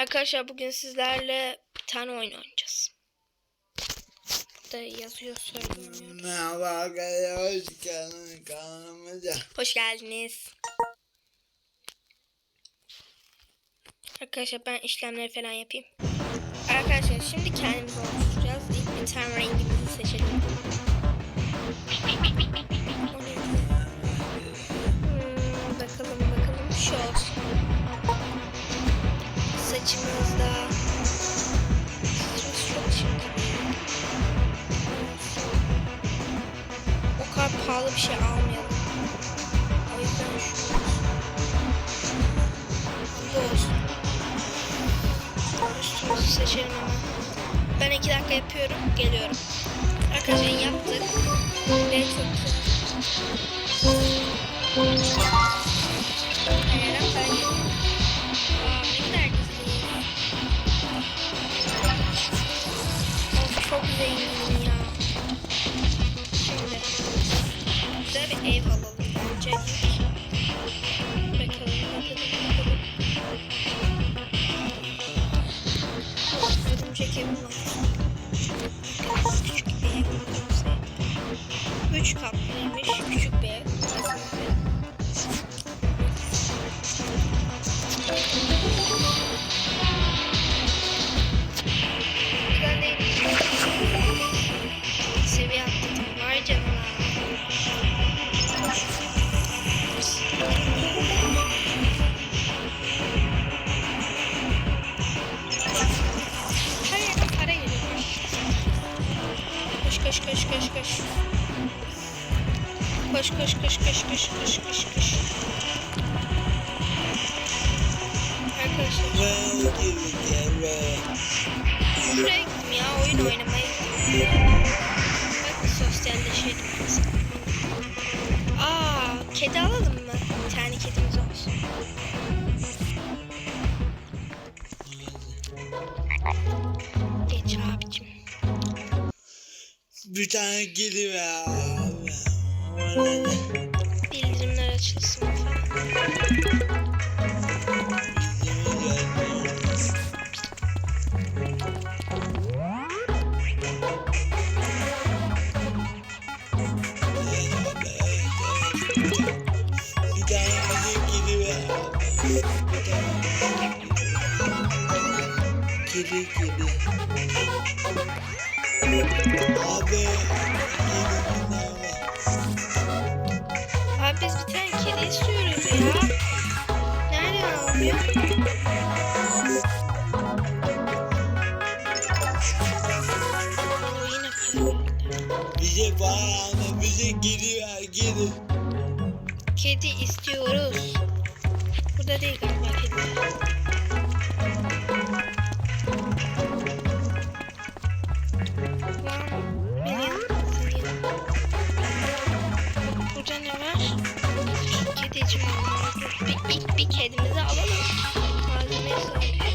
Arkadaşlar bugün sizlerle bir tane oyun oynayacağız. Burada yazıyor söylemiyor. Merhaba arkadaşlar, hoş geldiniz kanalımıza. Hoş geldiniz. Arkadaşlar ben işlemleri falan yapayım. Arkadaşlar şimdi kendimizi oluşturacağız. İlk bir tane rengimizi seçelim. Saçımızda Saçımız çok çirkin. O şey. Ben iki dakika yapıyorum, geliyorum. Arkadaşlar yaptık. Evet çok güzel. Bir ev alalım bence. Koş koş koş koş koş koş koş koş. Arkadaşlar şuraya gittim ya oyun oynamaya gittim. Bak sosyalleşelim. Aa kedi alalım mı? Bir tane kedimiz olsun. Geç abicim. bir tane gidi ver. Bildirimler açılsın falan. Bir tane gidi ver, gidi. Kedi istiyoruz. Burada değil galiba kedi. Burada ne var? Dur, Bir, bir kedimizi alalım. Malzemeyi sayıyoruz.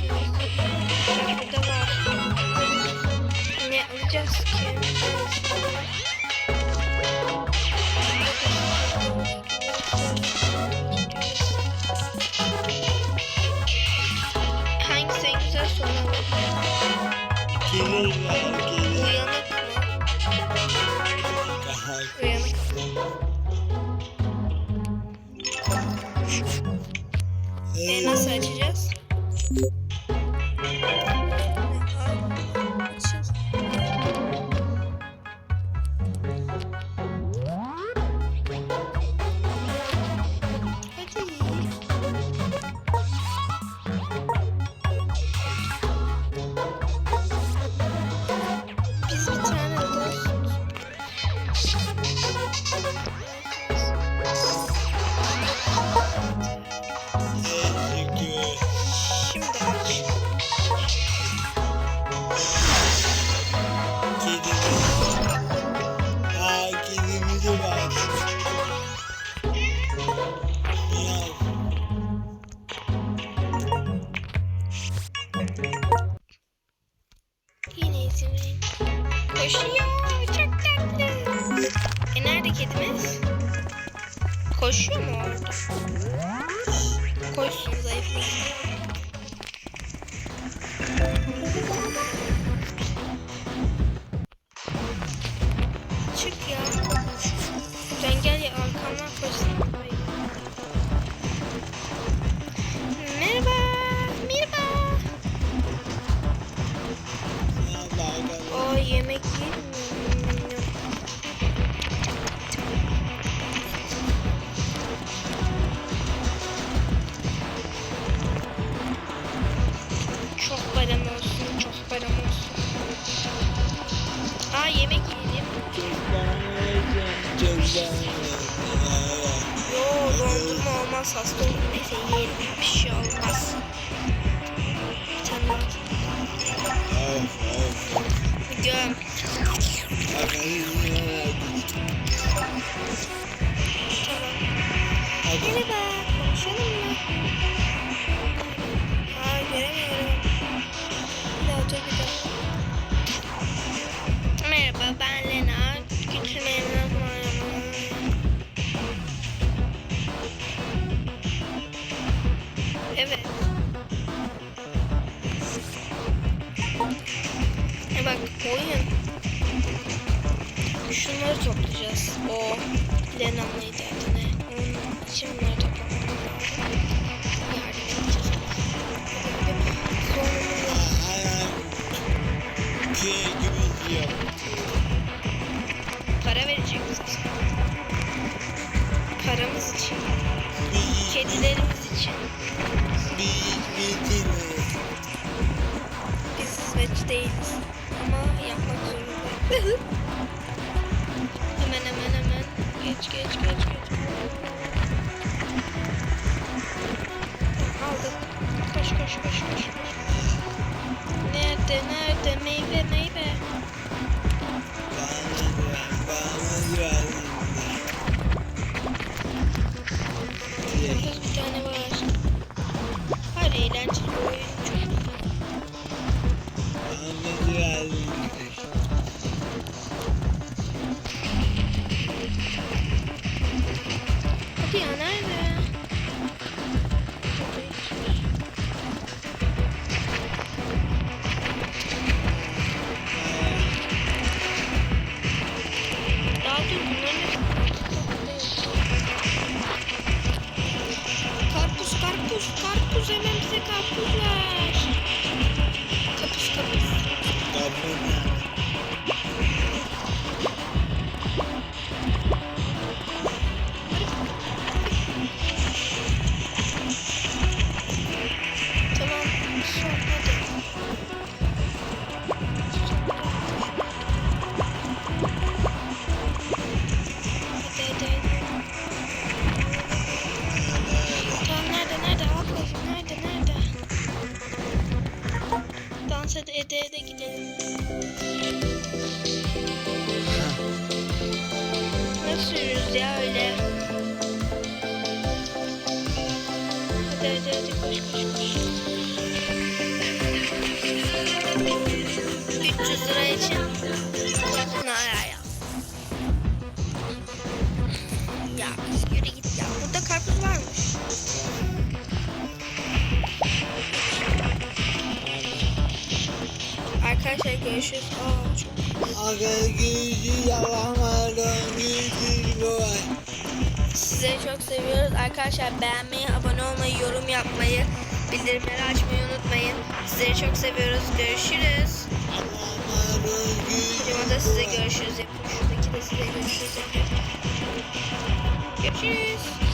Uyanık mı? Uyanık. E nasıl açacağız? Nerede? Koşuyor mu orada? Koşsun zayıflasın. Aa yemek yiyelim. Yo dondurma olmaz hasta olur. Neyse yiyelim. Bir şey olmaz. Bir tane. Tamam. Merhaba. Konuşalım mı? Aa göremiyorum. Bir daha dur bir daha. Oyun. Şunları toplayacağız. O Lena mıydı adı ne? Onun için bunları para verecek misin? Paramız için. Kedilerimiz için. Biz İsveç değiliz. Hemen hemen hemen. Geç geç geç geç. Aldık. Koş koş koş koş. koş. Nerede nerede meyve meyve. Hadi koş koş koş. 300 lira için. Ne ya ya? Yürü git ya. Burada karpuz varmış. Arkadaşlar görüşürüz. Aa, çok Sizleri çok seviyoruz. Arkadaşlar beğenmeyi, abone olmayı, yorum yapmayı, bildirimleri açmayı unutmayın. Sizleri çok seviyoruz. Görüşürüz. Videomda da size görüşürüz yapıyor. Şuradaki de size görüşürüz. Görüşürüz.